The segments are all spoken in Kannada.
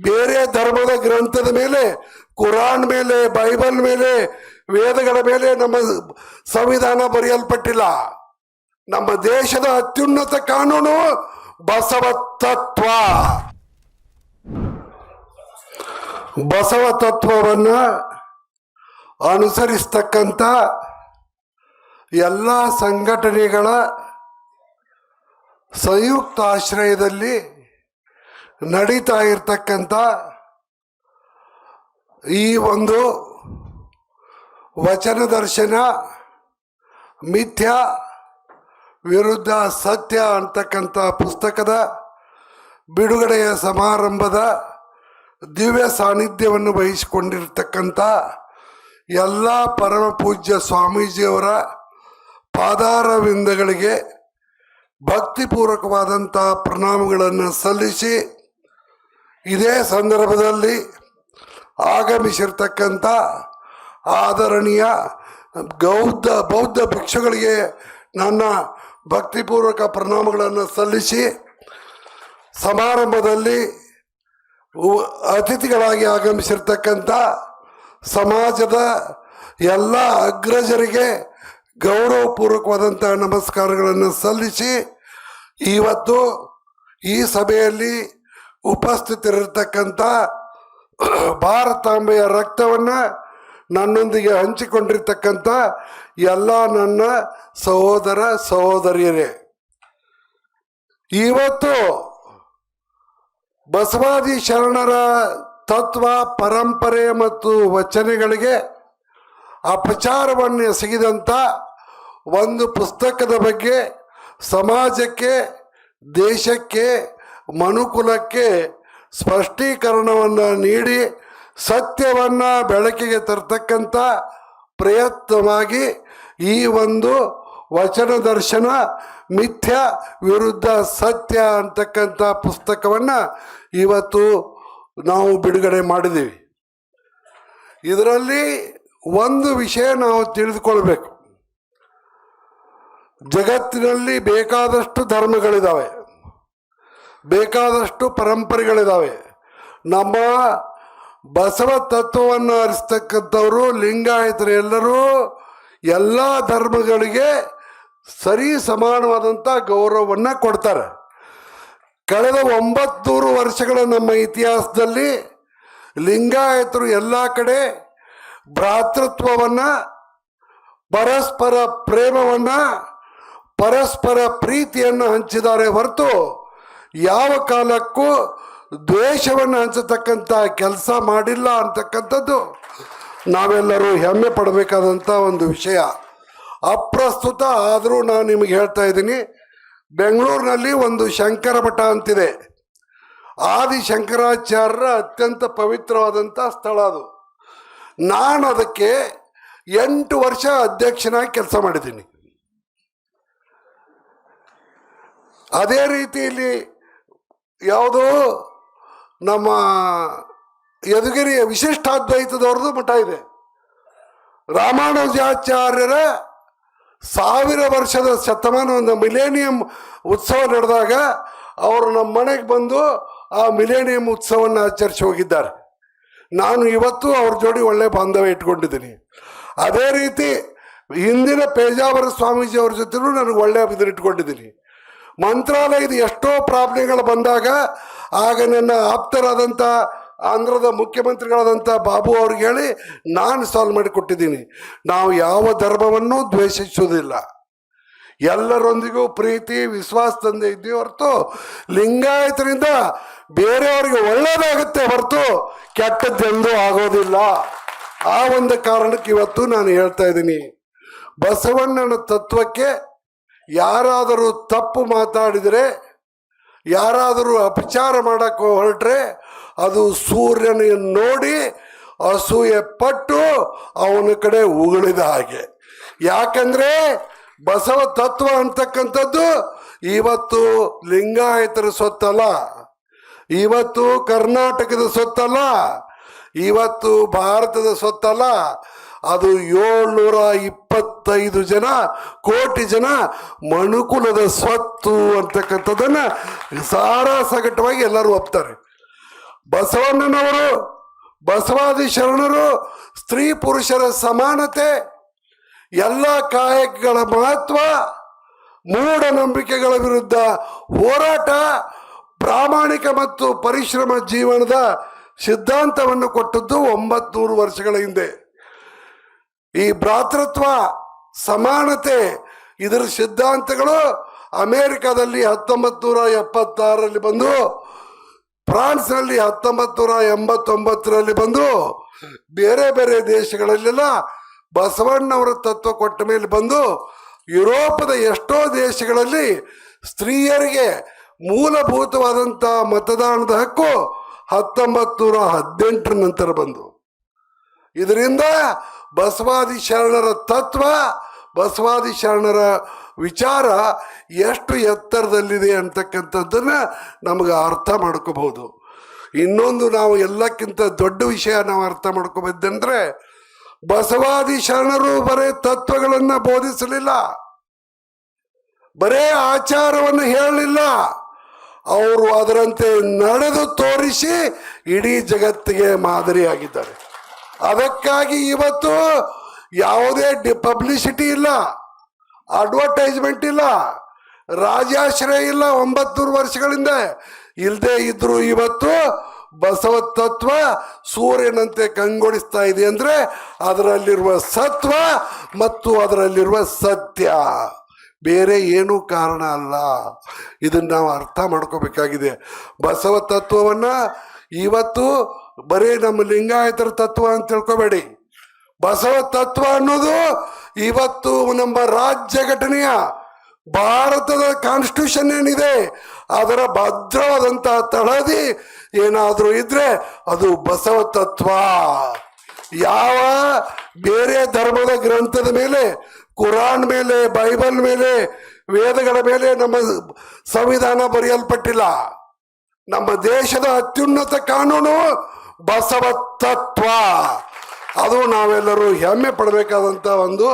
ಬೇರೆ ಧರ್ಮದ ಗ್ರಂಥದ ಮೇಲೆ, ಕುರಾನ್ ಮೇಲೆ, ಬೈಬಲ್ ಮೇಲೆ, ವೇದಗಳ ಮೇಲೆ ನಮ್ಮ ಸಂವಿಧಾನ ಬರೆಯಲ್ಪಟ್ಟಿಲ್ಲ. ನಮ್ಮ ದೇಶದ ಅತ್ಯುನ್ನತ ಕಾನೂನು ಬಸವ ತತ್ವ ಬಸವ ತತ್ವವನ್ನು ಅನುಸರಿಸ್ತಕ್ಕಂಥ ಎಲ್ಲ ಸಂಘಟನೆಗಳ ಸಂಯುಕ್ತ ಆಶ್ರಯದಲ್ಲಿ ನಡೀತಾ ಇರ್ತಕ್ಕಂಥ ಈ ಒಂದು ವಚನ ದರ್ಶನ ಮಿಥ್ಯ ವಿರುದ್ಧ ಸತ್ಯ ಅಂತಕ್ಕಂಥ ಪುಸ್ತಕದ ಬಿಡುಗಡೆಯ ಸಮಾರಂಭದ ದಿವ್ಯ ಸಾನ್ನಿಧ್ಯವನ್ನು ವಹಿಸಿಕೊಂಡಿರ್ತಕ್ಕಂಥ ಎಲ್ಲ ಪರಮ ಪೂಜ್ಯ ಸ್ವಾಮೀಜಿಯವರ ಪಾದಾರವಿಂದಗಳಿಗೆ ಭಕ್ತಿಪೂರ್ವಕವಾದಂಥ ಪ್ರಣಾಮಗಳನ್ನು ಸಲ್ಲಿಸಿ ಇದೇ ಸಂದರ್ಭದಲ್ಲಿ ಆಗಮಿಸಿರ್ತಕ್ಕಂಥ ಆದರಣೀಯ ಗೌದ್ಧ ಬೌದ್ಧ ಭಿಕ್ಷುಗಳಿಗೆ ನನ್ನ ಭಕ್ತಿಪೂರ್ವಕ ಪ್ರಣಾಮಗಳನ್ನು ಸಲ್ಲಿಸಿ ಸಮಾರಂಭದಲ್ಲಿ ಅತಿಥಿಗಳಾಗಿ ಆಗಮಿಸಿರ್ತಕ್ಕಂಥ ಸಮಾಜದ ಎಲ್ಲ ಅಗ್ರಜರಿಗೆ ಗೌರವಪೂರ್ವಕವಾದಂಥ ನಮಸ್ಕಾರಗಳನ್ನು ಸಲ್ಲಿಸಿ ಇವತ್ತು ಈ ಸಭೆಯಲ್ಲಿ ಉಪಸ್ಥಿತರಿರ್ತಕ್ಕಂಥ ಭಾರತಾಂಬೆಯ ರಕ್ತವನ್ನು ನನ್ನೊಂದಿಗೆ ಹಂಚಿಕೊಂಡಿರ್ತಕ್ಕಂಥ ಎಲ್ಲ ನನ್ನ ಸಹೋದರ ಸಹೋದರಿಯರೇ, ಇವತ್ತು ಬಸವಾದಿ ಶರಣರ ತತ್ವ, ಪರಂಪರೆ ಮತ್ತು ವಚನೆಗಳಿಗೆ ಅಪಚಾರವನ್ನು ಎಸಗಿದಂಥ ಒಂದು ಪುಸ್ತಕದ ಬಗ್ಗೆ ಸಮಾಜಕ್ಕೆ, ದೇಶಕ್ಕೆ ಮನುಕುಲಕ್ಕೆ ಸ್ಪಷ್ಟೀಕರಣವನ್ನು ನೀಡಿ ಸತ್ಯವನ್ನು ಬೆಳಕಿಗೆ ತರ್ತಕ್ಕಂಥ ಪ್ರಯತ್ನವಾಗಿ ಈ ಒಂದು ವಚನ ದರ್ಶನ ಮಿಥ್ಯ ವಿರುದ್ಧ ಸತ್ಯ ಅಂತಕ್ಕಂಥ ಪುಸ್ತಕವನ್ನು ಇವತ್ತು ನಾವು ಬಿಡುಗಡೆ ಮಾಡಿದ್ದೀವಿ. ಇದರಲ್ಲಿ ಒಂದು ವಿಷಯ ನಾವು ತಿಳಿದುಕೊಳ್ಬೇಕು. ಜಗತ್ತಿನಲ್ಲಿ ಬೇಕಾದಷ್ಟು ಧರ್ಮಗಳಿದ್ದಾವೆ ಬೇಕಾದಷ್ಟು ಪರಂಪರೆಗಳಿದ್ದಾವೆ ನಮ್ಮ ಬಸವ ತತ್ವವನ್ನು ಅರಿಸ್ತಕ್ಕಂಥವರು, ಲಿಂಗಾಯತರು ಎಲ್ಲರೂ ಎಲ್ಲ ಧರ್ಮಗಳಿಗೆ ಸರಿ ಸಮಾನವಾದಂಥ ಗೌರವವನ್ನು ಕೊಡ್ತಾರೆ. ಕಳೆದ ಒಂಬತ್ತೂರು ವರ್ಷಗಳ ನಮ್ಮ ಇತಿಹಾಸದಲ್ಲಿ ಲಿಂಗಾಯತರು ಎಲ್ಲ ಕಡೆ ಭ್ರಾತೃತ್ವವನ್ನು, ಪರಸ್ಪರ ಪ್ರೇಮವನ್ನು, ಪರಸ್ಪರ ಪ್ರೀತಿಯನ್ನು ಹಂಚಿದ್ದಾರೆ ಹೊರತು ಯಾವ ಕಾಲಕ್ಕೂ ದ್ವೇಷವನ್ನು ಹಂಚತಕ್ಕಂಥ ಕೆಲಸ ಮಾಡಿಲ್ಲ ಅಂತಕ್ಕಂಥದ್ದು. ನಾವೆಲ್ಲರೂ ಹೆಮ್ಮೆ ಪಡಬೇಕಾದಂಥ ಒಂದು ವಿಷಯ. ಅಪ್ರಸ್ತುತ ಆದರೂ ನಾನು ನಿಮಗೆ ಹೇಳ್ತಾ ಇದ್ದೀನಿ, ಬೆಂಗಳೂರಿನಲ್ಲಿ ಒಂದು ಶಂಕರ ಮಠ ಅಂತಿದೆ. ಆದಿ ಶಂಕರಾಚಾರ್ಯರ ಅತ್ಯಂತ ಪವಿತ್ರವಾದಂಥ ಸ್ಥಳ ಅದು. ನಾನು ಅದಕ್ಕೆ ಎಂಟು ವರ್ಷ ಅಧ್ಯಕ್ಷನಾಗಿ ಕೆಲಸ ಮಾಡಿದ್ದೀನಿ. ಅದೇ ರೀತಿಯಲ್ಲಿ ಯಾವುದೋ ನಮ್ಮ ಯದುಗಿರಿಯ ವಿಶಿಷ್ಟಾದ್ವೈತದವ್ರದ್ದು ಮಠ ಇದೆ. ರಾಮಾನುಜಾಚಾರ್ಯರ ಸಾವಿರ ವರ್ಷದ ಶತಮಾನ ಒಂದು ಮಿಲೇನಿಯಂ ಉತ್ಸವ ನಡೆದಾಗ ಅವರು ನಮ್ಮ ಮನೆಗೆ ಬಂದು ಆ ಮಿಲೇನಿಯಂ ಉತ್ಸವವನ್ನು ಆಚರಿಸಿ ಹೋಗಿದ್ದಾರೆ. ನಾನು ಇವತ್ತು ಅವ್ರ ಜೋಡಿ ಒಳ್ಳೆ ಬಾಂಧವ್ಯ ಇಟ್ಕೊಂಡಿದ್ದೀನಿ. ಅದೇ ರೀತಿ ಹಿಂದಿನ ಪೇಜಾವರ ಸ್ವಾಮೀಜಿ ಅವ್ರ ಜೊತೆನೂ ನನಗೆ ಒಳ್ಳೆ ಇದನ್ನ ಇಟ್ಕೊಂಡಿದ್ದೀನಿ. ಮಂತ್ರಾಲಯದ ಎಷ್ಟೋ ಪ್ರಾಬ್ಲಮ್ಗಳು ಬಂದಾಗ ಆಗ ನನ್ನ ಆಪ್ತರಾದಂಥ ಆಂಧ್ರದ ಮುಖ್ಯಮಂತ್ರಿಗಳಾದಂಥ ಬಾಬು ಅವ್ರಿಗೆ ಹೇಳಿ ನಾನು ಸಾಲ್ವ್ ಮಾಡಿಕೊಟ್ಟಿದ್ದೀನಿ. ನಾವು ಯಾವ ಧರ್ಮವನ್ನು ದ್ವೇಷಿಸುವುದಿಲ್ಲ. ಎಲ್ಲರೊಂದಿಗೂ ಪ್ರೀತಿ, ವಿಶ್ವಾಸ ತಂದೆ ಇದ್ದೀವಿ ಹೊರತು ಲಿಂಗಾಯತರಿಂದ ಬೇರೆಯವರಿಗೆ ಒಳ್ಳೇದಾಗುತ್ತೆ ಹೊರತು ಕೆಟ್ಟದ್ದೆಂದೂ ಆಗೋದಿಲ್ಲ. ಆ ಒಂದು ಕಾರಣಕ್ಕೆ ಇವತ್ತು ನಾನು ಹೇಳ್ತಾ ಇದ್ದೀನಿ. ಬಸವಣ್ಣನ ತತ್ವಕ್ಕೆ ಯಾರಾದರೂ ತಪ್ಪು ಮಾತಾಡಿದರೆ, ಯಾರಾದರೂ ಅಪಚಾರ ಮಾಡಕ್ಕೆ ಹೊರಟ್ರೆ, ಅದು ಸೂರ್ಯನ ನೋಡಿ ಅಸೂಯೆ ಪಟ್ಟು ಅವನ ಕಡೆ ಉಗುಳಿದ ಹಾಗೆ. ಯಾಕಂದ್ರೆ ಬಸವ ತತ್ವ ಅಂತಕ್ಕಂಥದ್ದು ಇವತ್ತು ಲಿಂಗಾಯತರ ಸೊತ್ತಲ್ಲ. ಇವತ್ತು ಕರ್ನಾಟಕದ ಸೊತ್ತಲ್ಲ. ಇವತ್ತು ಭಾರತದ ಸೊತ್ತಲ್ಲ. ಅದು ಏಳ್ನೂರ ಇಪ್ಪತ್ತೈದು ಜನ, ಕೋಟಿ ಜನ ಮನುಕುಲದ ಸ್ವತ್ತು ಅಂತಕ್ಕಂಥದ್ದನ್ನ ಸಾರಾ ಸಗಟವಾಗಿ ಎಲ್ಲರೂ ಒಪ್ತಾರೆ. ಬಸವಣ್ಣನವರು, ಬಸವಾದಿ ಶರಣರು, ಸ್ತ್ರೀ ಪುರುಷರ ಸಮಾನತೆ, ಎಲ್ಲ ಕಾಯಕಗಳ ಮಹತ್ವ ಮೂಢನಂಬಿಕೆಗಳ ವಿರುದ್ಧ ಹೋರಾಟ, ಪ್ರಾಮಾಣಿಕ ಮತ್ತು ಪರಿಶ್ರಮ ಜೀವನದ ಸಿದ್ಧಾಂತವನ್ನು ಕೊಟ್ಟದ್ದು ಒಂಬತ್ನೂರು ವರ್ಷಗಳ ಹಿಂದೆ. ಈ ಭ್ರಾತೃತ್ವ, ಸಮಾನತೆ, ಇದರ ಸಿದ್ಧಾಂತಗಳು ಅಮೇರಿಕಾದಲ್ಲಿ ಹತ್ತೊಂಬತ್ತು ನೂರ ಎಪ್ಪತ್ತಾರರಲ್ಲಿ ಬಂದು, ಫ್ರಾನ್ಸ್ನಲ್ಲಿ ಹತ್ತೊಂಬತ್ತು ನೂರ ಎಂಬತ್ತೊಂಬತ್ತರಲ್ಲಿ ಬಂದು, ಬೇರೆ ಬೇರೆ ದೇಶಗಳಲ್ಲೆಲ್ಲ ಬಸವಣ್ಣವರ ತತ್ವ ಕೊಟ್ಟ ಮೇಲೆ ಬಂದು, ಯುರೋಪದ ಎಷ್ಟೋ ದೇಶಗಳಲ್ಲಿ ಸ್ತ್ರೀಯರಿಗೆ ಮೂಲಭೂತವಾದಂಥ ಮತದಾನದ ಹಕ್ಕು ಹತ್ತೊಂಬತ್ತು ನೂರ ಹದಿನೆಂಟರ ನಂತರ ಬಂದು. ಇದರಿಂದ ಬಸವಾದಿ ಶರಣರ ತತ್ವ, ಬಸವಾದಿ ಶರಣರ ವಿಚಾರ ಎಷ್ಟು ಎತ್ತರದಲ್ಲಿದೆ ಅಂತಕ್ಕಂಥದ್ದನ್ನು ನಮಗೆ ಅರ್ಥ ಮಾಡ್ಕೋಬಹುದು. ಇನ್ನೊಂದು ನಾವು ಎಲ್ಲಕ್ಕಿಂತ ದೊಡ್ಡ ವಿಷಯ ನಾವು ಅರ್ಥ ಮಾಡ್ಕೋಬೇಕಂದ್ರೆ, ಬಸವಾದಿ ಶರಣರು ಬರೇ ತತ್ವಗಳನ್ನು ಬೋಧಿಸಲಿಲ್ಲ. ಬರೇ ಆಚಾರವನ್ನು ಹೇಳಲಿಲ್ಲ. ಅವರು ಅದರಂತೆ ನಡೆದು ತೋರಿಸಿ ಇಡೀ ಜಗತ್ತಿಗೆ ಮಾದರಿಯಾಗಿದ್ದಾರೆ. ಅದಕ್ಕಾಗಿ ಇವತ್ತು ಯಾವುದೇ ಡಿ ಪಬ್ಲಿಸಿಟಿ ಇಲ್ಲ ಅಡ್ವರ್ಟೈಸ್ಮೆಂಟ್ ಇಲ್ಲ, ರಾಜಾಶ್ರಯ ಇಲ್ಲ ಒಂಬತ್ತೂರು ವರ್ಷಗಳಿಂದ. ಇಲ್ಲದೆ ಇದ್ರು ಇವತ್ತು ಬಸವ ತತ್ವ ಸೂರ್ಯನಂತೆ ಕಂಗೊಳಿಸ್ತಾ ಇದೆ ಅಂದ್ರೆ ಅದರಲ್ಲಿರುವ ಸತ್ವ ಮತ್ತು ಅದರಲ್ಲಿರುವ ಸತ್ಯ. ಬೇರೆ ಏನೂ ಕಾರಣ ಅಲ್ಲ. ಇದನ್ನು ನಾವು ಅರ್ಥ ಮಾಡ್ಕೋಬೇಕಾಗಿದೆ. ಬಸವ ತತ್ವವನ್ನ ಇವತ್ತು ಬರೀ ನಮ್ಮ ಲಿಂಗಾಯತರ ತತ್ವ ಅಂತ ತಿಳ್ಕೊಬೇಡಿ. ಬಸವ ತತ್ವ ಅನ್ನೋದು ಇವತ್ತು ನಮ್ಮ ರಾಜ್ಯ ಘಟನೆಯ ಭಾರತದ ಕಾನ್ಸ್ಟಿಟ್ಯೂಷನ್ ಏನಿದೆ, ಅದರ ಭದ್ರವಾದಂತಹ ತಳದಿ ಏನಾದರೂ ಇದ್ರೆ ಅದು ಬಸವ ತತ್ವ. ಯಾವ ಬೇರೆ ಧರ್ಮದ ಗ್ರಂಥದ ಮೇಲೆ, ಕುರಾನ್ ಮೇಲೆ, ಬೈಬಲ್ ಮೇಲೆ, ವೇದಗಳ ಮೇಲೆ ನಮ್ಮ ಸಂವಿಧಾನ ಬರೆಯಲ್ಪಟ್ಟಿಲ್ಲ. ನಮ್ಮ ದೇಶದ ಅತ್ಯುನ್ನತ ಕಾನೂನು ಬಸವ ತತ್ವ ಅದು ನಾವೆಲ್ಲರೂ ಹೆಮ್ಮೆ ಪಡಬೇಕಾದಂಥ ಒಂದು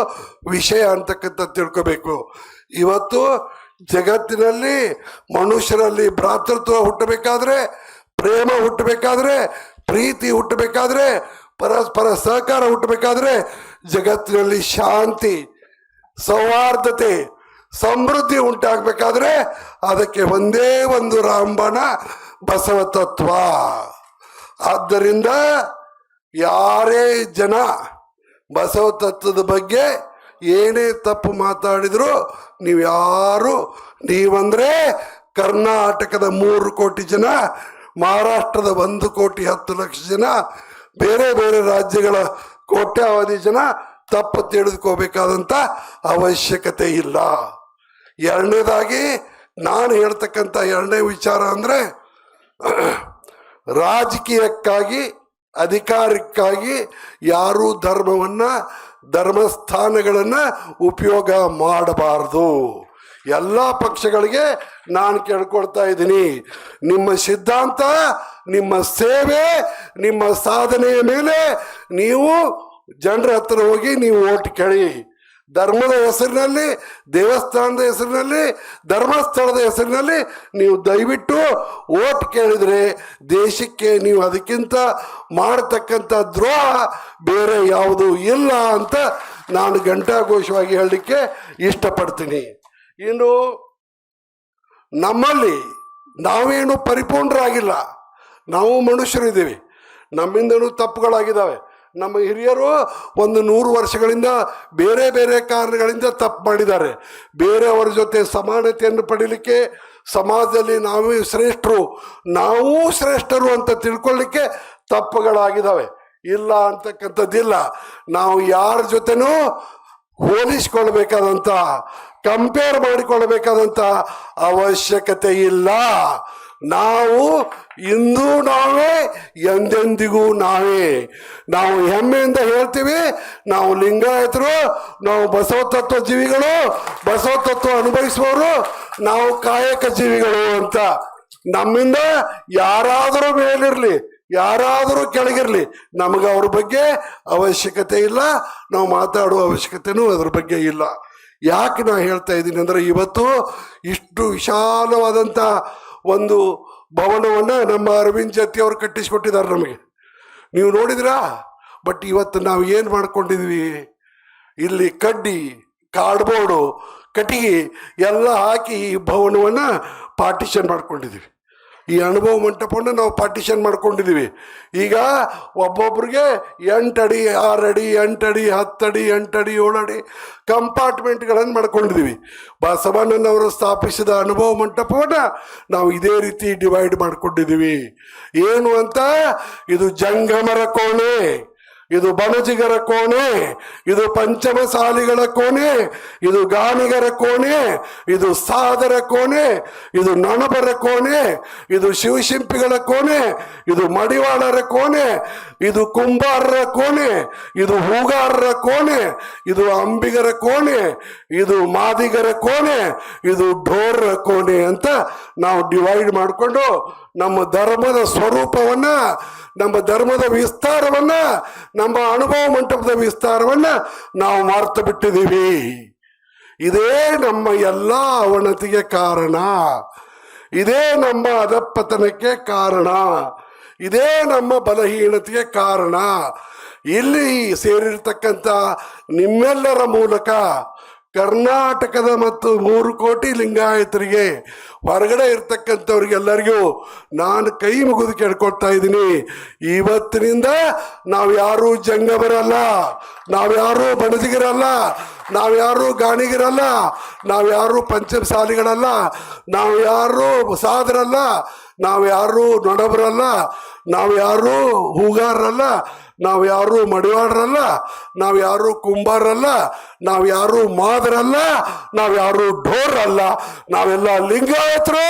ವಿಷಯ ಅಂತಕ್ಕಂಥ ತಿಳ್ಕೋಬೇಕು. ಇವತ್ತು ಜಗತ್ತಿನಲ್ಲಿ ಮನುಷ್ಯರಲ್ಲಿ ಭ್ರಾತೃತ್ವ ಹುಟ್ಟಬೇಕಾದ್ರೆ, ಪ್ರೇಮ ಹುಟ್ಟಬೇಕಾದ್ರೆ, ಪ್ರೀತಿ ಹುಟ್ಟಬೇಕಾದ್ರೆ, ಪರಸ್ಪರ ಸಹಕಾರ ಹುಟ್ಟಬೇಕಾದ್ರೆ ಜಗತ್ತಿನಲ್ಲಿ ಶಾಂತಿ, ಸೌಹಾರ್ದತೆ, ಸಮೃದ್ಧಿ ಉಂಟಾಗಬೇಕಾದ್ರೆ ಅದಕ್ಕೆ ಒಂದೇ ಒಂದು ರಾಮಬಾಣ ಬಸವ ತತ್ವ ಆದ್ದರಿಂದ ಯಾರೇ ಜನ ಬಸವ ತತ್ವದ ಬಗ್ಗೆ ಏನೇ ತಪ್ಪು ಮಾತಾಡಿದ್ರು ನೀವು ಯಾರು? ನೀವಂದ್ರೆ ಕರ್ನಾಟಕದ ಮೂರು ಕೋಟಿ ಜನ, ಮಹಾರಾಷ್ಟ್ರದ ಒಂದು ಕೋಟಿ ಹತ್ತು ಲಕ್ಷ ಜನ, ಬೇರೆ ಬೇರೆ ರಾಜ್ಯಗಳ ಕೋಟ್ಯಾವಧಿ ಜನ ತಪ್ಪು ತಿಳಿದುಕೋಬೇಕಾದಂಥ ಅವಶ್ಯಕತೆ ಇಲ್ಲ. ಎರಡನೇದಾಗಿ ನಾನು ಹೇಳ್ತಕ್ಕಂಥ ಎರಡನೇ ವಿಚಾರ ಅಂದರೆ ರಾಜಕೀಯಕ್ಕಾಗಿ, ಅಧಿಕಾರಕ್ಕಾಗಿ ಯಾರೂ ಧರ್ಮವನ್ನ, ಧರ್ಮಸ್ಥಾನಗಳನ್ನ ಉಪಯೋಗ ಮಾಡಬಾರ್ದು. ಎಲ್ಲ ಪಕ್ಷಗಳಿಗೆ ನಾನು ಕೇಳ್ಕೊಳ್ತಾ ಇದ್ದೀನಿ. ನಿಮ್ಮ ಸಿದ್ಧಾಂತ, ನಿಮ್ಮ ಸೇವೆ, ನಿಮ್ಮ ಸಾಧನೆಯ ಮೇಲೆ ನೀವು ಜನರ ಹತ್ರ ಹೋಗಿ ನೀವು ಓಟ್ ಕೇಳಿ. ಧರ್ಮದ ಹೆಸರಿನಲ್ಲಿ, ದೇವಸ್ಥಾನದ ಹೆಸರಿನಲ್ಲಿ, ಧರ್ಮಸ್ಥಳದ ಹೆಸರಿನಲ್ಲಿ ನೀವು ದಯವಿಟ್ಟು ಓಟ್ ಕೇಳಿದರೆ ದೇಶಕ್ಕೆ ನೀವು ಅದಕ್ಕಿಂತ ಮಾಡತಕ್ಕಂಥ ದ್ರೋಹ ಬೇರೆ ಯಾವುದು ಇಲ್ಲ ಅಂತ ನಾನು ಘಂಟಾಘೋಷವಾಗಿ ಹೇಳಲಿಕ್ಕೆ ಇಷ್ಟಪಡ್ತೀನಿ. ಇನ್ನು ನಮ್ಮಲ್ಲಿ ನಾವೇನು ಪರಿಪೂರ್ಣರಾಗಿಲ್ಲ. ನಾವು ಮನುಷ್ಯರಿದ್ದೀವಿ. ನಮ್ಮಿಂದನೂ ತಪ್ಪುಗಳಾಗಿದ್ದಾವೆ. ನಮ್ಮ ಹಿರಿಯರು ಒಂದು ನೂರು ವರ್ಷಗಳಿಂದ ಬೇರೆ ಬೇರೆ ಕಾರಣಗಳಿಂದ ತಪ್ಪು ಮಾಡಿದ್ದಾರೆ. ಬೇರೆಯವರ ಜೊತೆ ಸಮಾನತೆಯನ್ನು ಪಡೀಲಿಕ್ಕೆ ಸಮಾಜದಲ್ಲಿ ನಾವೇ ಶ್ರೇಷ್ಠರು. ನಾವೂ ಶ್ರೇಷ್ಠರು ಅಂತ ತಿಳ್ಕೊಳ್ಳಿಕ್ಕೆ ತಪ್ಪುಗಳಾಗಿದ್ದಾವೆ. ಇಲ್ಲ ಅಂತಕ್ಕಂಥದ್ದಿಲ್ಲ. ನಾವು ಯಾರ ಜೊತೆನೂ ಹೋಲಿಸ್ಕೊಳ್ಬೇಕಾದಂಥ ಕಂಪೇರ್ ಮಾಡಿಕೊಳ್ಬೇಕಾದಂಥ ಅವಶ್ಯಕತೆ ಇಲ್ಲ. ನಾವು ಇಂದು ನಾವೇ, ಎಂದೆಂದಿಗೂ ನಾವೇ. ನಾವು ಹೆಮ್ಮೆಯಿಂದ ಹೇಳ್ತೀವಿ, ನಾವು ಲಿಂಗಾಯತರು, ನಾವು ಬಸವ ತತ್ವ ಜೀವಿಗಳು ಬಸವ ತತ್ವ ಅನುಭವಿಸುವವರು, ನಾವು ಕಾಯಕ ಜೀವಿಗಳು ಅಂತ. ನಮ್ಮಿಂದ ಯಾರಾದರೂ ಮೇಲಿರಲಿ, ಯಾರಾದರೂ ಕೆಳಗಿರಲಿ, ನಮಗೆ ಅವ್ರ ಬಗ್ಗೆ ಅವಶ್ಯಕತೆ ಇಲ್ಲ, ನಾವು ಮಾತಾಡುವ ಅವಶ್ಯಕತೆನೂ ಅದ್ರ ಬಗ್ಗೆ ಇಲ್ಲ. ಯಾಕೆ ನಾ ಹೇಳ್ತಾ ಇದ್ದೀನಿ ಅಂದರೆ ಇವತ್ತು ಇಷ್ಟು ವಿಶಾಲವಾದಂಥ ಒಂದು ಭವನವನ್ನ ನಮ್ಮ ಅರವಿಂದ್ ಜತ್ತಿ ಅವರು ಕಟ್ಟಿಸಿಕೊಟ್ಟಿದ್ದಾರೆ ನಮಗೆ. ನೀವು ನೋಡಿದ್ರಾ? ಬಟ್ ಇವತ್ತು ನಾವು ಏನು ಮಾಡ್ಕೊಂಡಿದ್ವಿ? ಇಲ್ಲಿ ಕಡ್ಡಿ ಕಾರ್ಡ್ಬೋರ್ಡು ಕಟ್ಟಿಗೆ ಎಲ್ಲ ಹಾಕಿ ಈ ಭವನವನ್ನು ಪಾರ್ಟಿಷನ್ ಮಾಡ್ಕೊಂಡಿದ್ದೀವಿ. ಈ ಅನುಭವ ಮಂಟಪವನ್ನು ನಾವು ಪಾರ್ಟಿಷನ್ ಮಾಡ್ಕೊಂಡಿದ್ದೀವಿ ಈಗ ಒಬ್ಬೊಬ್ರಿಗೆ ಎಂಟಡಿ ಅಡಿ ಎಂಟಡಿ ಅಡಿ ಎಂಟಡಿ ಅಡಿ, ಹತ್ತು ಅಡಿ, ಎಂಟು ಅಡಿ, ಏಳು ಅಡಿ ಕಂಪಾರ್ಟ್ಮೆಂಟ್ಗಳನ್ನು ಮಾಡ್ಕೊಂಡಿದ್ದೀವಿ ಬಸವಣ್ಣನವರು ಸ್ಥಾಪಿಸಿದ ಅನುಭವ ಮಂಟಪವನ್ನು ನಾವು ಇದೇ ರೀತಿ ಡಿವೈಡ್ ಮಾಡ್ಕೊಂಡಿದ್ದೀವಿ ಏನು ಅಂತ? ಇದು ಜಂಗಮರ ಕೋಣೆ. ಇದು ಬಣಜಿಗರ ಕೋಣೆ ಇದು ಪಂಚಮಸಾಲಿಗಳ ಕೋಣೆ ಇದು ಗಾನಿಗರ ಕೋಣೆ ಇದು ಸಾದರ ಕೋಣೆ ಇದು ನಣಬರ ಕೋಣೆ ಇದು ಶಿವಶಿಂಪಿಗಳ ಕೋಣೆ ಇದು ಮಡಿವಾಳರ ಕೋಣೆ ಇದು ಕುಂಬಾರರ ಕೋಣೆ ಇದು ಹೂಗಾರರ ಕೋಣೆ ಇದು ಅಂಬಿಗರ ಕೋಣೆ ಇದು ಮಾದಿಗರ ಕೋಣೆ ಇದು ಢೋರರ ಕೋಣೆ ಅಂತ ನಾವು ಡಿವೈಡ್ ಮಾಡಿಕೊಂಡು ನಮ್ಮ ಧರ್ಮದ ಸ್ವರೂಪವನ್ನ, ನಮ್ಮ ಧರ್ಮದ ವಿಸ್ತಾರವನ್ನ, ನಮ್ಮ ಅನುಭವ ಮಂಟಪದ ವಿಸ್ತಾರವನ್ನ ನಾವು ಮಾರ್ತ ಬಿಟ್ಟಿದ್ದೀವಿ. ಇದೇ ನಮ್ಮ ಎಲ್ಲ ಅವನತಿಗೆ ಕಾರಣ. ಇದೇ ನಮ್ಮ ಅಧಪತನಕ್ಕೆ ಕಾರಣ. ಇದೇ ನಮ್ಮ ಬಲಹೀನತೆಗೆ ಕಾರಣ. ಇಲ್ಲಿ ಸೇರಿರ್ತಕ್ಕಂಥ ನಿಮ್ಮೆಲ್ಲರ ಮೂಲಕ ಕರ್ನಾಟಕದ ಮತ್ತು ಮೂರು ಕೋಟಿ ಲಿಂಗಾಯತರಿಗೆ ಹೊರಗಡೆ ಇರ್ತಕ್ಕಂಥವ್ರಿಗೆಲ್ಲರಿಗೂ ನಾನು ಕೈ ಮುಗಿದು ಕೇಳ್ಕೊಳ್ತಾ ಇದ್ದೀನಿ. ಇವತ್ತಿನಿಂದ ನಾವು ಯಾರು ಜಂಗಮರಲ್ಲ ನಾವ್ಯಾರು ಬಣಜಿಗರಲ್ಲ ನಾವ್ಯಾರು ಗಾಣಿಗಿರಲ್ಲ ನಾವ್ಯಾರು ಪಂಚಮಸಾಲಿಗಳಲ್ಲ, ನಾವು ಯಾರು ಸಾದರಲ್ಲ, ನಾವು ಯಾರು ನೊಡಬರಲ್ಲ, ನಾವು ಯಾರು ಹೂಗಾರರಲ್ಲ ನಾವು ಯಾರು ಮಡಿವಾಳರಲ್ಲ, ನಾವು ಯಾರು ಕುಂಬಾರಲ್ಲ ನಾವು ಯಾರು ಮಾದರಲ್ಲ, ನಾವು ಯಾರು ಢೋರಲ್ಲ ನಾವೆಲ್ಲ ಲಿಂಗಾಯತರು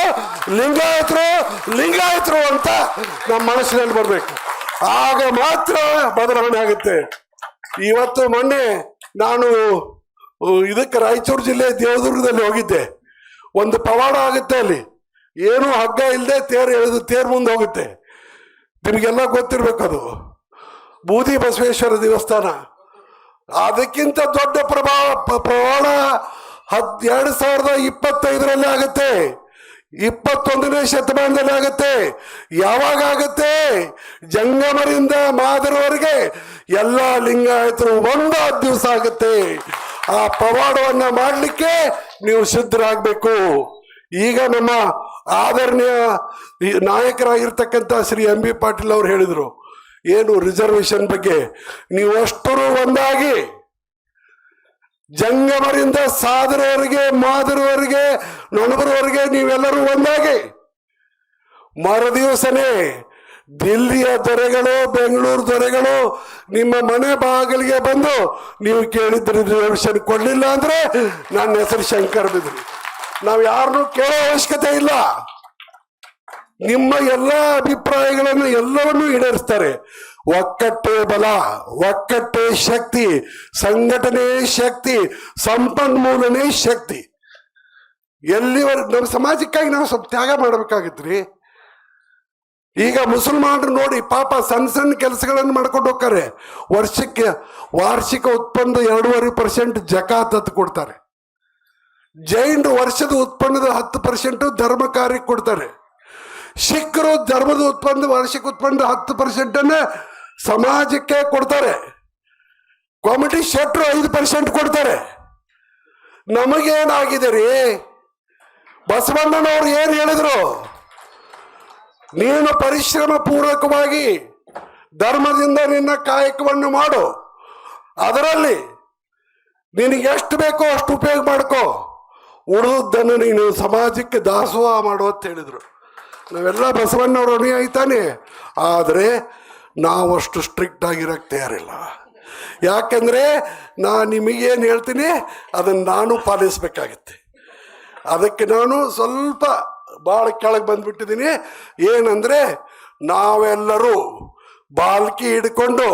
ಲಿಂಗಾಯತರು ಲಿಂಗಾಯತರು ಅಂತ ನಮ್ಮ ಮನಸ್ಸಿನಲ್ಲಿ ಬರಬೇಕು. ಆಗ ಮಾತ್ರ ಬದಲಾವಣೆ ಆಗುತ್ತೆ. ಇವತ್ತು ಮೊನ್ನೆ ನಾನು ಇದಕ್ಕೆ ರಾಯಚೂರು ಜಿಲ್ಲೆ ದೇವದುರ್ಗದಲ್ಲಿ ಹೋಗಿದ್ದೆ. ಒಂದು ಪವಾಡ ಆಗುತ್ತೆ ಅಲ್ಲಿ. ಏನು ಹಗ್ಗ ಇಲ್ಲದೆ ತೇರು ಎಳೆದು ತೇರು ಮುಂದೆ ಹೋಗುತ್ತೆ. ನಿಮಗೆಲ್ಲ ಗೊತ್ತಿರಬೇಕು ಅದು ಬೂದಿ ಬಸವೇಶ್ವರ ದೇವಸ್ಥಾನ. ಅದಕ್ಕಿಂತ ದೊಡ್ಡ ಪ್ರಭಾವ ಪ್ರಮಾಣ ಹದ್ ಎರಡು ಸಾವಿರದ ಇಪ್ಪತ್ತೈದರಲ್ಲಿ ಆಗುತ್ತೆ. ಇಪ್ಪತ್ತೊಂದನೇ ಶತಮಾನದಲ್ಲಿ ಆಗುತ್ತೆ. ಯಾವಾಗ ಆಗುತ್ತೆ? ಜಂಗಮರಿಂದ ಮಾದರವರೆಗೆ ಎಲ್ಲ ಲಿಂಗಾಯತರು ಒಂದಾದ ದಿವಸ ಆಗುತ್ತೆ. ಆ ಪವಾಡವನ್ನ ಮಾಡಲಿಕ್ಕೆ ನೀವು ಸಿದ್ಧರಾಗಬೇಕು ಈಗ ನಮ್ಮ ಆದರಣೀಯ ನಾಯಕರಾಗಿರ್ತಕ್ಕಂಥ ಶ್ರೀ ಎಂ ಬಿ ಪಾಟೀಲ್ ಅವರು ಹೇಳಿದರು ಏನು ರಿಸರ್ವೇಶನ್ ಬಗ್ಗೆ ನೀವು ಅಷ್ಟರು ಒಂದಾಗಿ ಜಂಗಮರಿಂದ ಸಾದರವರಿಗೆ ಮಾದರವರಿಗೆ ನೊಣಬರವರಿಗೆ ನೀವೆಲ್ಲರೂ ಒಂದಾಗಿ. ಮರುದಿವಸನೇ ದಿಲ್ಲಿಯ ದೊರೆಗಳು, ಬೆಂಗಳೂರು ದೊರೆಗಳು, ನಿಮ್ಮ ಮನೆ ಬಾಗಿಲಿಗೆ ಬಂದು ನೀವು ಕೇಳಿದ ರಿಸರ್ವೇಶನ್ ಕೊಡಲಿಲ್ಲ ಅಂದ್ರೆ ನನ್ನ ಹೆಸರು ಶಂಕರ್ ಬಿದ್ರಿ. ನಾವು ಯಾರನ್ನೂ ಕೇಳೋ ಅವಶ್ಯಕತೆ ಇಲ್ಲ. ನಿಮ್ಮ ಎಲ್ಲ ಅಭಿಪ್ರಾಯಗಳನ್ನು ಎಲ್ಲವನ್ನೂ ಈಡೇರಿಸ್ತಾರೆ. ಒಕ್ಕಟ್ಟೆ ಬಲ, ಒಕ್ಕಟ್ಟೆ ಶಕ್ತಿ, ಸಂಘಟನೆ ಶಕ್ತಿ, ಸಂಪನ್ಮೂಲನೇ ಶಕ್ತಿ. ಎಲ್ಲಿವರೆಗೆ ನಮ್ಮ ಸಮಾಜಕ್ಕಾಗಿ ನಾವು ಸ್ವಲ್ಪ ತ್ಯಾಗ ಮಾಡ್ಬೇಕಾಗಿತ್ರಿ. ಈಗ ಮುಸಲ್ಮಾನರು ನೋಡಿ ಪಾಪ ಸಣ್ಣ ಸಣ್ಣ ಕೆಲಸಗಳನ್ನು ಮಾಡ್ಕೊಂಡು ಹೋಗ್ತಾರೆ. ವರ್ಷಕ್ಕೆ ವಾರ್ಷಿಕ ಉತ್ಪನ್ನದ ಎರಡೂವರೆ ಪರ್ಸೆಂಟ್ ಜಕಾತ್ ಅಂತ ಕೊಡ್ತಾರೆ. ಜೈನರು ವರ್ಷದ ಉತ್ಪನ್ನದ ಹತ್ತು ಪರ್ಸೆಂಟ್ ಧರ್ಮ ಕಾರ್ಯಕ್ಕೆ ಕೊಡ್ತಾರೆ. ಸಿಖ್ಖರು ಧರ್ಮದ ಉತ್ಪನ್ನ, ವಾರ್ಷಿಕ ಉತ್ಪನ್ನ ಹತ್ತು ಪರ್ಸೆಂಟ್ ಅನ್ನ ಸಮಾಜಕ್ಕೆ ಕೊಡ್ತಾರೆ. ಕಾಮಿಟಿ ಶೆಟ್ರು ಐದು ಪರ್ಸೆಂಟ್ ಕೊಡ್ತಾರೆ. ನಮಗೇನಾಗಿದೆ ರೀ? ಬಸವಣ್ಣನವ್ರು ಏನು ಹೇಳಿದ್ರು? ನೀನು ಪರಿಶ್ರಮ ಪೂರ್ವಕವಾಗಿ ಧರ್ಮದಿಂದ ನಿನ್ನ ಕಾಯಕವನ್ನು ಮಾಡು. ಅದರಲ್ಲಿ ನಿನಗೆ ಎಷ್ಟು ಬೇಕೋ ಅಷ್ಟು ಉಪಯೋಗ ಮಾಡ್ಕೋ. ಉಳಿದದ್ದನ್ನು ನೀನು ಸಮಾಜಕ್ಕೆ ದಾಸೋಹ ಮಾಡು ಅಂತ ಹೇಳಿದರು. ನಾವೆಲ್ಲ ಬಸವಣ್ಣವ್ರ ಅನುಯಾಯಿತಾನೆ ಆದರೆ ನಾವಷ್ಟು ಸ್ಟ್ರಿಕ್ಟ್ ಆಗಿರಕ್ಕೆ ತಯಾರಿಲ್ಲ. ಯಾಕಂದರೆ ನಾ ನಿಮಗೇನು ಹೇಳ್ತೀನಿ ಅದನ್ನು ನಾನು ಪಾಲಿಸಬೇಕಾಗತ್ತೆ. ಅದಕ್ಕೆ ನಾನು ಸ್ವಲ್ಪ ಭಾಳ ಕೆಳಗೆ ಬಂದುಬಿಟ್ಟಿದ್ದೀನಿ ಏನಂದರೆ ನಾವೆಲ್ಲರೂ ಬಾಲ್ಕಿ ಹಿಡ್ಕೊಂಡು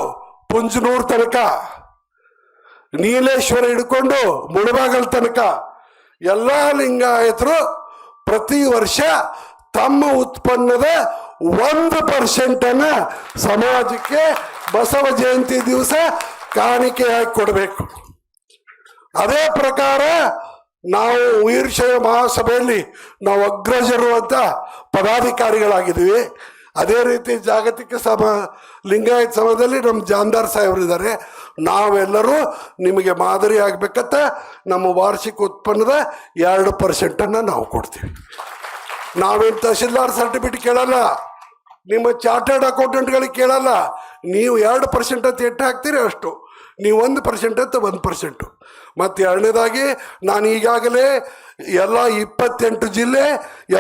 ಪುಂಜನೂರು ತನಕ, ನೀಲೇಶ್ವರ ಹಿಡ್ಕೊಂಡು ಮುಳಬಾಗಲ್ ತನಕ ಎಲ್ಲ ಲಿಂಗಾಯತರು ಪ್ರತಿ ವರ್ಷ ತಮ್ಮ ಉತ್ಪನ್ನದ ಒಂದು ಪರ್ಸೆಂಟನ್ನ ಸಮಾಜಕ್ಕೆ ಬಸವ ಜಯಂತಿ ದಿವಸ ಕಾಣಿಕೆಯಾಗಿ ಕೊಡಬೇಕು. ಅದೇ ಪ್ರಕಾರ ನಾವು ವೀರಶೈವ ಮಹಾಸಭೆಯಲ್ಲಿ ನಾವು ಅಗ್ರಜರು ಅಂತ ಪದಾಧಿಕಾರಿಗಳಾಗಿದ್ದೀವಿ. ಅದೇ ರೀತಿ ಜಾಗತಿಕ ಸಮ ಲಿಂಗಾಯತ್ ಸಮಾಜದಲ್ಲಿ ನಮ್ಮ ಜಾಮದಾರ್ ಸಾಹೇಬರು ಇದ್ದಾರೆ. ನಾವೆಲ್ಲರೂ ನಿಮಗೆ ಮಾದರಿ ಆಗಬೇಕಂತ ನಮ್ಮ ವಾರ್ಷಿಕ ಉತ್ಪನ್ನದ ಎರಡು ಪರ್ಸೆಂಟನ್ನು ನಾವು ಕೊಡ್ತೀವಿ. ನಾವೇನು ತಹಶೀಲ್ದಾರ್ ಸರ್ಟಿಫಿಕೇಟ್ ಕೇಳಲ್ಲ. ನಿಮ್ಮ ಚಾರ್ಟರ್ಡ್ ಅಕೌಂಟೆಂಟ್ಗಳಿಗೆ ಕೇಳಲ್ಲ. ನೀವು ಎರಡು ಪರ್ಸೆಂಟ್ ಅಂತ ಎಷ್ಟು ಹಾಕ್ತೀರಿ ಅಷ್ಟು. ನೀವು ಒಂದು ಪರ್ಸೆಂಟ್ ಅಂತ ಒಂದು ಪರ್ಸೆಂಟು ಮತ್ತು ಎರಡನೇದಾಗಿ, ನಾನು ಈಗಾಗಲೇ ಎಲ್ಲ ಇಪ್ಪತ್ತೆಂಟು ಜಿಲ್ಲೆ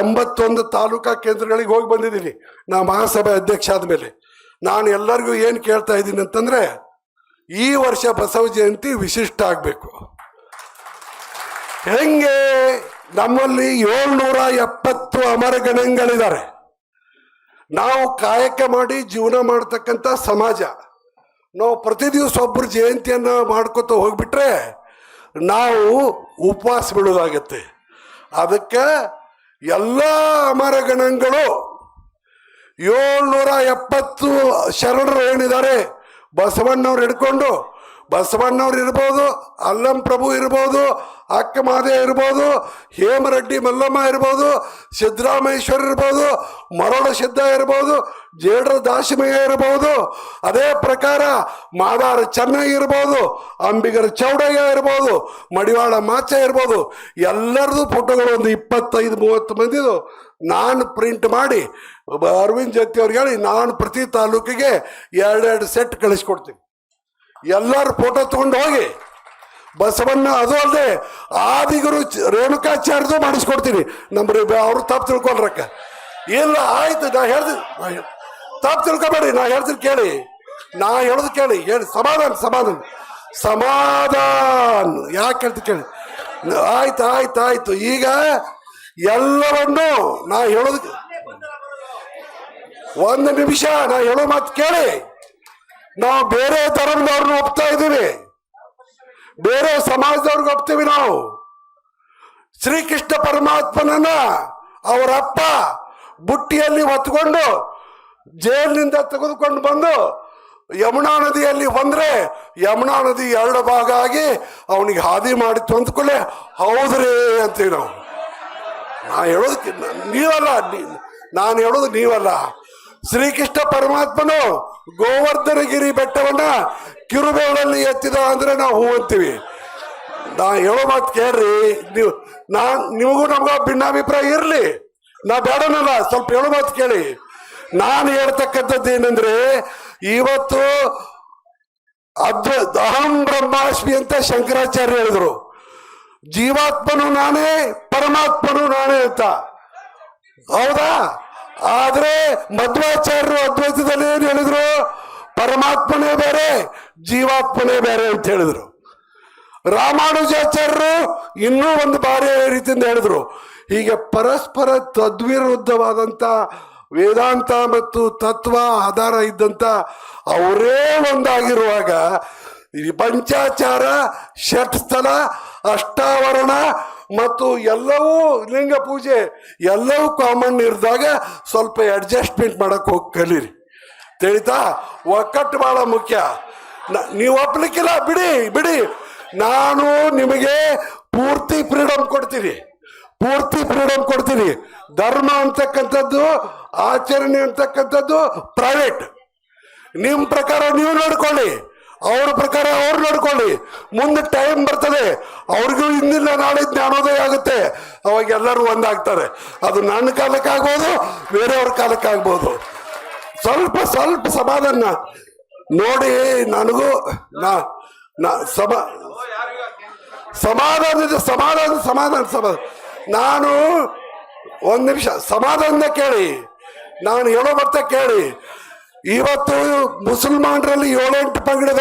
ಎಂಬತ್ತೊಂದು ತಾಲೂಕಾ ಕೇಂದ್ರಗಳಿಗೆ ಹೋಗಿ ಬಂದಿದ್ದೀನಿ. ನಾ ಮಹಾಸಭೆ ಅಧ್ಯಕ್ಷ ಆದಮೇಲೆ. ನಾನು ಎಲ್ಲರಿಗೂ ಏನು ಕೇಳ್ತಾ ಇದ್ದೀನಿ ಅಂತಂದರೆ, ಈ ವರ್ಷ ಬಸವ ಜಯಂತಿ ವಿಶಿಷ್ಟ ಆಗಬೇಕು. ಹೆಂಗೆ? ನಮ್ಮಲ್ಲಿ ಏಳ್ನೂರ ಎಪ್ಪತ್ತು ಅಮರ ಗಣಗಳಿದ್ದಾರೆ ನಾವು ಕಾಯಕ ಮಾಡಿ ಜೀವನ ಮಾಡ್ತಕ್ಕಂಥ ಸಮಾಜ. ನಾವು ಪ್ರತಿ ದಿವಸ ಒಬ್ಬರು ಜಯಂತಿಯನ್ನು ಮಾಡ್ಕೊತ ಹೋಗ್ಬಿಟ್ರೆ ನಾವು ಉಪವಾಸ ಬಿಡೋದಾಗತ್ತೆ ಅದಕ್ಕೆ ಎಲ್ಲ ಅಮರ ಗಣಗಳು ಏಳ್ನೂರ ಎಪ್ಪತ್ತು ಶರಣರು ಏನಿದ್ದಾರೆ, ಬಸವಣ್ಣವ್ರು ಹಿಡ್ಕೊಂಡು ಬಸವಣ್ಣವ್ರು ಇರ್ಬೋದು, ಅಲ್ಲಂ ಪ್ರಭು ಇರ್ಬೋದು ಅಕ್ಕ ಮಾದೇ ಇರ್ಬೋದು, ಹೇಮರೆಡ್ಡಿ ಮಲ್ಲಮ್ಮ ಇರ್ಬೋದು, ಸಿದ್ದರಾಮೇಶ್ವರ ಇರ್ಬೋದು, ಮರಳ ಸಿದ್ಧ ಇರ್ಬೋದು, ಜೇಡ್ರ ದಾಸಿಮಯ್ಯ ಇರ್ಬೋದು. ಅದೇ ಪ್ರಕಾರ ಮಾದಾರ ಚೆನ್ನೈ ಇರ್ಬೋದು, ಅಂಬಿಗರ ಚೌಡಯ್ಯ ಇರ್ಬೋದು, ಮಡಿವಾಳ ಮಾಚ ಇರ್ಬೋದು. ಎಲ್ಲರದು ಫೋಟೋಗಳು ಒಂದು ಇಪ್ಪತ್ತೈದು, ಮೂವತ್ತು ಮಂದಿದು. ನಾನು ಪ್ರಿಂಟ್ ಮಾಡಿ, ಅರವಿಂದ್ ಜತ್ತಿ ಅವ್ರಿಗೆ ಹೇಳಿ, ನಾನು ಪ್ರತಿ ತಾಲೂಕಿಗೆ ಎರಡೆರಡು ಸೆಟ್ ಕಳಿಸ್ಕೊಡ್ತೀನಿ. ಎಲ್ಲರ ಫೋಟೋ ತಗೊಂಡು ಹೋಗಿ. ಬಸವಣ್ಣ ಅದು ಅಲ್ಲದೆ ಆದಿಗುರು ರೇಣುಕಾಚಾರ್ಯದು ಮಾಡಿಸ್ಕೊಡ್ತೀನಿ. ನಮ್ಮ ಅವರು ತಪ್ಪು ತಿಳ್ಕೊಂಡ್ರಕ್ಕ ಇಲ್ಲ, ಆಯ್ತು, ನಾ ಹೇಳ್ದು ತಪ್ಪು ತಿಳ್ಕೊಬೇಡಿ, ನಾ ಹೇಳ್ತೀನಿ ಕೇಳಿ. ನಾ ಹೇಳೋದು ಕೇಳಿ, ಹೇಳಿ. ಸಮಾಧಾನ ಸಮಾಧಾನ. ಸಮಾಧಾನ. ಯಾಕೆ ಹೇಳ್ತೀನಿ ಕೇಳಿ. ಆಯ್ತು ಆಯ್ತು ಆಯ್ತು. ಈಗ ಎಲ್ಲವನ್ನು ನಾ ಹೇಳೋದು ಒಂದು ನಿಮಿಷ, ನಾ ಹೇಳೋ ಮಾತು ಕೇಳಿ. ನಾವು ಬೇರೆ ಧರ್ಮದವ್ರನ್ನ ಒಪ್ತಾ ಇದ್ದೀವಿ. ಬೇರೆ ಸಮಾಜದವ್ರಿಗೆ ಒಪ್ತೀವಿ ನಾವು. ಶ್ರೀಕೃಷ್ಣ ಪರಮಾತ್ಮನನ್ನ ಅವರ ಅಪ್ಪ ಬುಟ್ಟಿಯಲ್ಲಿ ಹೊತ್ಕೊಂಡು ಜೈಲಿನಿಂದ ತೆಗೆದುಕೊಂಡು ಬಂದು ಯಮುನಾ ನದಿಯಲ್ಲಿ ಬಂದ್ರೆ ಯಮುನಾ ನದಿ ಎರಡು ಭಾಗ ಆಗಿ ಅವನಿಗೆ ಹಾದಿ ಮಾಡಿತ್ತು ಅಂದ್ಕೊಳ್ಳೆ ಹೌದ್ರಿ ಅಂತೀವಿ ನಾವು. ನಾ ಹೇಳೋದಕ್ಕೆ, ನೀವಲ್ಲ ನಾನು ಹೇಳೋದು ನೀವಲ್ಲ. ಶ್ರೀಕೃಷ್ಣ ಪರಮಾತ್ಮನು ಗೋವರ್ಧನಗಿರಿ ಬೆಟ್ಟವನ್ನ ಕಿರುಬೇಳಲ್ಲಿ ಎತ್ತಿದ ಅಂದ್ರೆ ನಾವು ಹೂ ಅಂತೀವಿ. ನಾ ಹೇಳೋ ಮಾತು ಕೇಳ್ರಿ, ನೀವು, ನಾ, ನಿಮಗೂ ನಮ್ಗ ಭಿನ್ನಾಭಿಪ್ರಾಯ ಇರಲಿ. ನಾ ಬೇಡನಲ್ಲ, ಸ್ವಲ್ಪ ಹೇಳೋ ಮಾತು ಕೇಳಿ. ನಾನು ಹೇಳ್ತಕ್ಕಂಥದ್ದು ಏನಂದ್ರೆ, ಇವತ್ತು ಅದ್ವ ಅಹಂ ಬ್ರಹ್ಮಾಸ್ಮಿ ಅಂತ ಶಂಕರಾಚಾರ್ಯ ಹೇಳಿದ್ರು. ಜೀವಾತ್ಮನು ನಾನೇ, ಪರಮಾತ್ಮನು ನಾನೇ ಅಂತ. ಹೌದಾ? ಆದ್ರೆ ಮಧ್ವಾಚಾರ್ಯರು ಅದ್ವೈತದಲ್ಲಿ ಏನ್ ಹೇಳಿದ್ರು? ಪರಮಾತ್ಮನೇ ಬೇರೆ, ಜೀವಾತ್ಮನೇ ಬೇರೆ ಅಂತ ಹೇಳಿದ್ರು. ರಾಮಾನುಜಾಚಾರ್ಯರು ಇನ್ನೂ ಒಂದು ಬಾರಿ ರೀತಿಯಿಂದ ಹೇಳಿದ್ರು. ಹೀಗೆ ಪರಸ್ಪರ ತದ್ವಿರುದ್ಧವಾದಂಥ ವೇದಾಂತ ಮತ್ತು ತತ್ವ ಆಧಾರ ಇದ್ದಂಥ ಅವರೇ ಒಂದಾಗಿರುವಾಗ ಈ ಪಂಚಾಚಾರ, ಷಟ್ಸ್ಥಲ, ಅಷ್ಟಾವರಣ ಮತ್ತು ಎಲ್ಲವೂ ಲಿಂಗ ಪೂಜೆ ಎಲ್ಲವೂ ಕಾಮನ್ ಇರಿದಾಗ ಸ್ವಲ್ಪ ಅಡ್ಜಸ್ಟ್ಮೆಂಟ್ ಮಾಡಕ್ಕೆ ಹೋಗಿ ಕಲೀರಿ. ತಿಳಿತಾ ಒಕ್ಕಟ್ಟು ಭಾಳ ಮುಖ್ಯ. ನೀವು ಒಪ್ಲಿಕ್ಕಿಲ್ಲ, ಬಿಡಿ ಬಿಡಿ. ನಾನು ನಿಮಗೆ ಪೂರ್ತಿ ಫ್ರೀಡಮ್ ಕೊಡ್ತೀನಿ. ಪೂರ್ತಿ ಫ್ರೀಡಮ್ ಕೊಡ್ತೀನಿ. ಧರ್ಮ ಅಂತಕ್ಕಂಥದ್ದು, ಆಚರಣೆ ಅಂತಕ್ಕಂಥದ್ದು ಪ್ರೈವೇಟ್ ನಿಮ್ಮ ಪ್ರಕಾರ ನೀವು ನೋಡ್ಕೊಳ್ಳಿ. ಅವ್ರ ಪ್ರಕಾರ ಅವ್ರು ನೋಡ್ಕೊಳ್ಳಿ. ಮುಂದೆ ಟೈಮ್ ಬರ್ತದೆ. ಅವ್ರಿಗೂ ಇಂದಿಲ್ಲ ನಾಳೆ ಜ್ಞಾನೋದಯ ಆಗುತ್ತೆ. ಅವಾಗ ಎಲ್ಲರೂ ಒಂದಾಗ್ತಾರೆ. ಅದು ನನ್ನ ಕಾಲಕ್ಕಾಗ್ಬೋದು ಬೇರೆಯವ್ರ ಕಾಲಕ್ಕಾಗ್ಬೋದು ಸ್ವಲ್ಪ ಸ್ವಲ್ಪ ಸಮಾಧಾನ. ನೋಡಿ, ನನಗೂ ನಾ ಸಮ ಸಮಾಧಾನದ ಸಮಾಧಾನ ಸಮಾಧಾನ ಸಮಾಧಾನ. ನಾನು ಒಂದು ನಿಮಿಷ ಸಮಾಧಾನದ ಕೇಳಿ. ನಾನು ಹೇಳೋ ಬರ್ತಾ ಕೇಳಿ. ಇವತ್ತು ಮುಸಲ್ಮಾನರಲ್ಲಿ ಏಳೆಂಟು ಪಂಗಡದ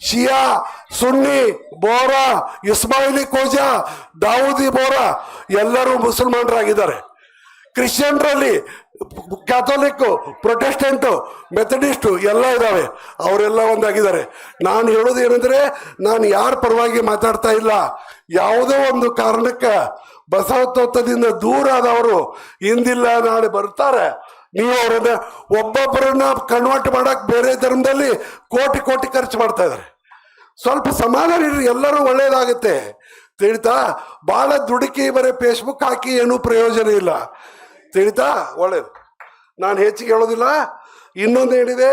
ಶಿಯಾ, ಸುನ್ನಿ, ಬೋರಾ, ಇಸ್ಮಾಯಿಲಿ ಕೋಜಾ ದಾವೂದಿ ಬೋರಾ ಎಲ್ಲರೂ ಮುಸಲ್ಮಾನರಾಗಿದ್ದಾರೆ. ಕ್ರಿಶ್ಚಿಯನ್ರಲ್ಲಿ ಕ್ಯಾಥೋಲಿಕ್ ಪ್ರೊಟೆಸ್ಟೆಂಟು, ಮೆಥಡಿಸ್ಟು ಎಲ್ಲ ಇದ್ದಾವೆ. ಅವರೆಲ್ಲ ಒಂದಾಗಿದ್ದಾರೆ. ನಾನು ಹೇಳೋದು ಏನಂದ್ರೆ, ನಾನು ಯಾರ ಪರವಾಗಿ ಮಾತಾಡ್ತಾ ಇಲ್ಲ. ಯಾವುದೋ ಒಂದು ಕಾರಣಕ್ಕೆ ಬಸವ ತತ್ವದಿಂದ ದೂರ ಆದವರು ಹಿಂದಿಲ್ಲ ನಾಳೆ ಬರ್ತಾರೆ. ನೀವು ಅವರನ್ನ ಒಬ್ಬೊಬ್ಬರನ್ನ ಕನ್ವರ್ಟ್ ಮಾಡಕ್ ಬೇರೆ ಧರ್ಮದಲ್ಲಿ ಕೋಟಿ ಕೋಟಿ ಖರ್ಚು ಮಾಡ್ತಾ ಇದ್ದಾರೆ. ಸ್ವಲ್ಪ ಸಮಾಧಾನ ಎಲ್ಲರೂ ಒಳ್ಳೇದಾಗುತ್ತೆ. ತಿಳಿತಾ ಭಾಳ ದುಡುಕಿ ಬರೀ ಫೇಸ್ಬುಕ್ ಹಾಕಿ ಏನೂ ಪ್ರಯೋಜನ ಇಲ್ಲ. ತಿಳಿತಾ, ಒಳ್ಳೇದು. ನಾನು ಹೆಚ್ಚಿಗೆ ಹೇಳೋದಿಲ್ಲ, ಇನ್ನೊಂದು ಏನಿದೆ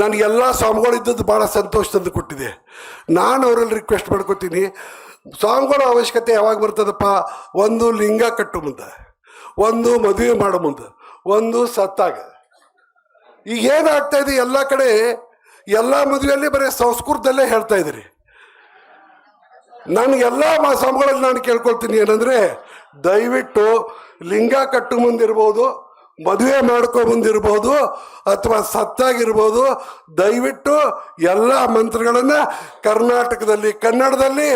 ನನಗೆಲ್ಲ ಸ್ವಾಮಿಗಳು ಇದ್ದದ್ದು ಭಾಳ ಸಂತೋಷ ತಂದು ಕೊಟ್ಟಿದೆ. ನಾನು ಅವರಲ್ಲಿ ರಿಕ್ವೆಸ್ಟ್ ಮಾಡ್ಕೊತೀನಿ, ಸ್ವಾಮಿಗಳ ಅವಶ್ಯಕತೆ ಯಾವಾಗ ಬರ್ತದಪ್ಪ? ಒಂದು ಲಿಂಗ ಕಟ್ಟು ಮುಂದೆ, ಒಂದು ಮದುವೆ ಮಾಡೋ ಮುಂದೆ. ಒಂದು ಸತ್ತಾಗ ಈಗ ಏನಾಗ್ತಾ ಇದೆ? ಎಲ್ಲ ಕಡೆ, ಎಲ್ಲ ಮದುವೆಯಲ್ಲಿ ಬರೀ ಸಂಸ್ಕೃತದಲ್ಲೇ ಹೇಳ್ತಾ ಇದ್ರಿ ಎಲ್ಲಾ ಮಾಸಗಳಲ್ಲಿ ನಾನು ಕೇಳ್ಕೊಳ್ತೀನಿ ಏನಂದ್ರೆ, ದಯವಿಟ್ಟು ಲಿಂಗ ಕಟ್ಟು ಮುಂದಿರ್ಬೋದು ಮದುವೆ ಮಾಡ್ಕೊ ಮುಂದಿರ್ಬೋದು ಅಥವಾ ಸತ್ತಾಗಿರ್ಬೋದು, ದಯವಿಟ್ಟು ಎಲ್ಲ ಮಂತ್ರಗಳನ್ನು ಕರ್ನಾಟಕದಲ್ಲಿ, ಕನ್ನಡದಲ್ಲಿ,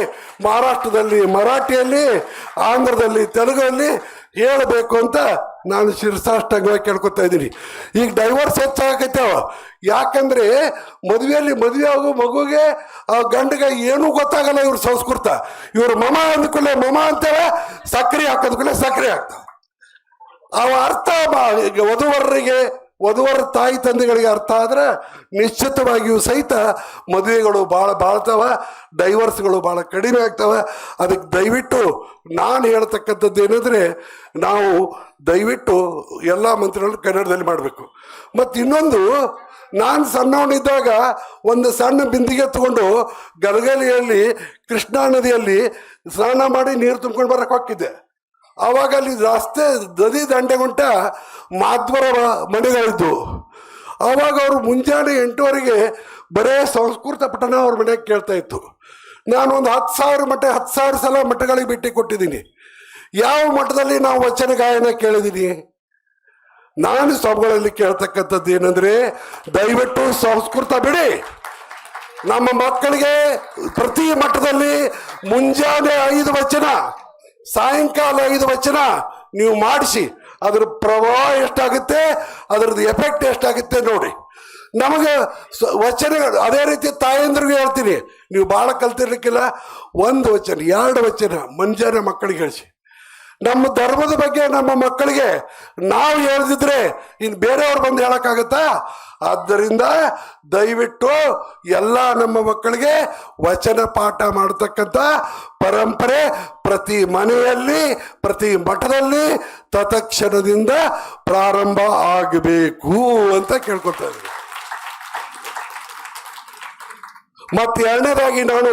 ಮಹಾರಾಷ್ಟ್ರದಲ್ಲಿ, ಮರಾಠಿಯಲ್ಲಿ, ಆಂಧ್ರದಲ್ಲಿ, ತೆಲುಗಲ್ಲಿ ಹೇಳಬೇಕು ಅಂತ ನಾನು ಶಿರಸಾಷ್ಟಂಗವಾಗಿ ಕೇಳ್ಕೊತಾ ಇದ್ದೀನಿ. ಈಗ ಡೈವರ್ಸ್ ಹೆಚ್ಚಾಗತ್ತವ ಯಾಕಂದ್ರೆ ಮದುವೆಯಲ್ಲಿ ಮದುವೆ ಆಗೋ ಮಗುಗೆ, ಆ ಗಂಡಿಗೆ ಏನೂ ಗೊತ್ತಾಗಲ್ಲ ಇವ್ರ ಸಂಸ್ಕೃತ. ಇವ್ರ ಮಮ ಅಂದ್ಕೊಳ್ಳೆ ಮಮ ಅಂತೇವೆ, ಸಕ್ರೆ ಹಾಕೋದ್ಕೊಳ್ಳೆ ಸಕ್ರೆ ಹಾಕ್ತಾವ. ಅವ ಅರ್ಥ ವಧುವರರಿಗೆ ವಧುವರ ತಾಯಿ ತಂದೆಗಳಿಗೆ ಅರ್ಥ ಆದ್ರೆ ನಿಶ್ಚಿತವಾಗಿಯೂ ಸಹಿತ ಮದುವೆಗಳು ಭಾಳ ಬಾಳ್ತವ ಡೈವರ್ಸ್ಗಳು ಭಾಳ ಕಡಿಮೆ ಆಗ್ತವೆ. ಅದಕ್ಕೆ ದಯವಿಟ್ಟು ನಾನು ಹೇಳ್ತಕ್ಕಂಥದ್ದು ಏನಂದ್ರೆ ನಾವು ದಯವಿಟ್ಟು ಎಲ್ಲ ಮಂತ್ರಿಗಳು ಕನ್ನಡದಲ್ಲಿ ಮಾಡಬೇಕು. ಮತ್ತು ಇನ್ನೊಂದು, ನಾನು ಸಣ್ಣವನಿದ್ದಾಗ ಒಂದು ಸಣ್ಣ ಬಿಂದಿಗೆ ತಗೊಂಡು ಗಲಗಲಿಯಲ್ಲಿ ಕೃಷ್ಣಾ ನದಿಯಲ್ಲಿ ಸ್ನಾನ ಮಾಡಿ ನೀರು ತುಂಬ್ಕೊಂಡು ಬರಕ್ಕೆ ಹೋಗಿದ್ದೆ ಆವಾಗ ಅಲ್ಲಿ ರಸ್ತೆ ನದಿ ದಂಡೆಗುಂಟ ಮಾಧ್ವರ ಮನೆಗಳಿದ್ದು ಆವಾಗ ಅವರು ಮುಂಜಾನೆ ಎಂಟುವರೆಗೆ ಬರೇ ಸಂಸ್ಕೃತ ಪಠಣ ಅವ್ರ ಮನೆಗೆ ಕೇಳ್ತಾ ಇತ್ತು. ನಾನು ಒಂದು ಹತ್ತು ಸಾವಿರ ಮಠ ಹತ್ತು ಸಾವಿರ ಸಲ ಮಠಗಳಿಗೆ ಭೇಟಿ ಕೊಟ್ಟಿದ್ದೀನಿ. ಯಾವ ಮಠದಲ್ಲಿ ನಾವು ವಚನ ಗಾಯನ ಕೇಳಿದ್ದೀನಿ ನಾನು ಸ್ವಾಮಿಗಳಲ್ಲಿ ಕೇಳ್ತಕ್ಕಂಥದ್ದು ಏನಂದ್ರೆ, ದಯವಿಟ್ಟು ಸಂಸ್ಕೃತ ಬಿಡಿ. ನಮ್ಮ ಮಕ್ಕಳಿಗೆ ಪ್ರತಿ ಮಠದಲ್ಲಿ ಮುಂಜಾನೆ ಐದು ವಚನ. ಸಾಯಂಕಾಲ ಐದು ವಚನ ನೀವು ಮಾಡಿಸಿ, ಅದ್ರ ಪ್ರಭಾವ ಎಷ್ಟಾಗುತ್ತೆ, ಅದರದ್ದು ಎಫೆಕ್ಟ್ ಎಷ್ಟಾಗುತ್ತೆ ನೋಡಿ. ನಮಗೆ ವಚನ ಅದೇ ರೀತಿ ತಾಯಂದ್ರಿಗೂ ಹೇಳ್ತೀನಿ, ನೀವು ಭಾಳ ಕಲ್ತಿರ್ಲಿಕ್ಕಿಲ್ಲ, ಒಂದು ವಚನ, ಎರಡು ವಚನ, ಮುಂಜಾನೆ ಮಕ್ಕಳಿಗೆ ಹೇಳಿಸಿ. ನಮ್ಮ ಧರ್ಮದ ಬಗ್ಗೆ ನಮ್ಮ ಮಕ್ಕಳಿಗೆ ನಾವು ಹೇಳ್ದಿದ್ರೆ ಇನ್ನು ಬೇರೆಯವ್ರು ಬಂದು ಹೇಳೋಕ್ಕಾಗತ್ತಾ? ಆದ್ದರಿಂದ ದಯವಿಟ್ಟು ಎಲ್ಲ ನಮ್ಮ ಮಕ್ಕಳಿಗೆ ವಚನ ಪಾಠ ಮಾಡತಕ್ಕಂಥ ಪರಂಪರೆ ಪ್ರತಿ ಮನೆಯಲ್ಲಿ, ಪ್ರತಿ ಮಠದಲ್ಲಿ ತತ್ಕ್ಷಣದಿಂದ ಪ್ರಾರಂಭ ಆಗಬೇಕು ಅಂತ ಕೇಳ್ಕೊತಾ ಇದ್ದೀನಿ. ಮತ್ತೆ ಎರಡನೇದಾಗಿ ನಾನು